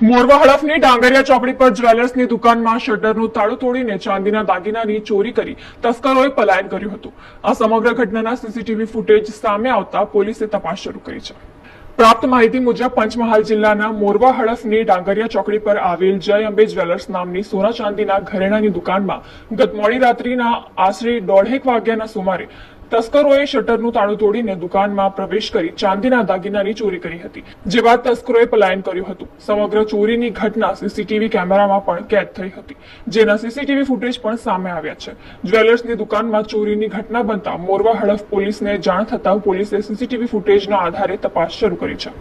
મોરવા હડફની ડાંગરિયા ચોકડી પર જ્વેલર્સની દુકાનમાં શટરનું તાળું તોડીને ચાંદીના દાગીનાની ચોરી કરી તસ્કરોએ પલાયન કર્યું હતું. આ સમગ્ર ઘટનાના સીસીટીવી ફૂટેજ સામે આવતા પોલીસે તપાસ શરૂ કરી છે. પ્રાપ્ત માહિતી મુજબ પંચમહાલ જિલ્લાના મોરવા હડફની ડાંગરિયા ચોકડી પર આવેલ જય અંબે જ્વેલર્સ નામની સોના ચાંદીના ઘરેણાની દુકાનમાં ગત મોડી રાત્રિના આશરે દોઢેક વાગ્યાના સુમારે તસ્કરોએ શટરનું તાળું તોડીને દુકાનમાં પ્રવેશ કરી ચાંદીના દાગીનાની ચોરી કરી હતી, જે બાદ તસ્કરોએ પલાયન કર્યું હતું. સમગ્ર ચોરીની ઘટના સીસીટીવી કેમેરામાં પણ કેદ થઈ હતી, જેના સીસીટીવી ફૂટેજ પણ સામે આવ્યા છે. જ્વેલર્સની દુકાનમાં ચોરીની ઘટના બનતા મોરવા હડફ પોલીસને જાણ થતાં પોલીસે સીસીટીવી ફૂટેજના આધારે તપાસ શરૂ કરી છે.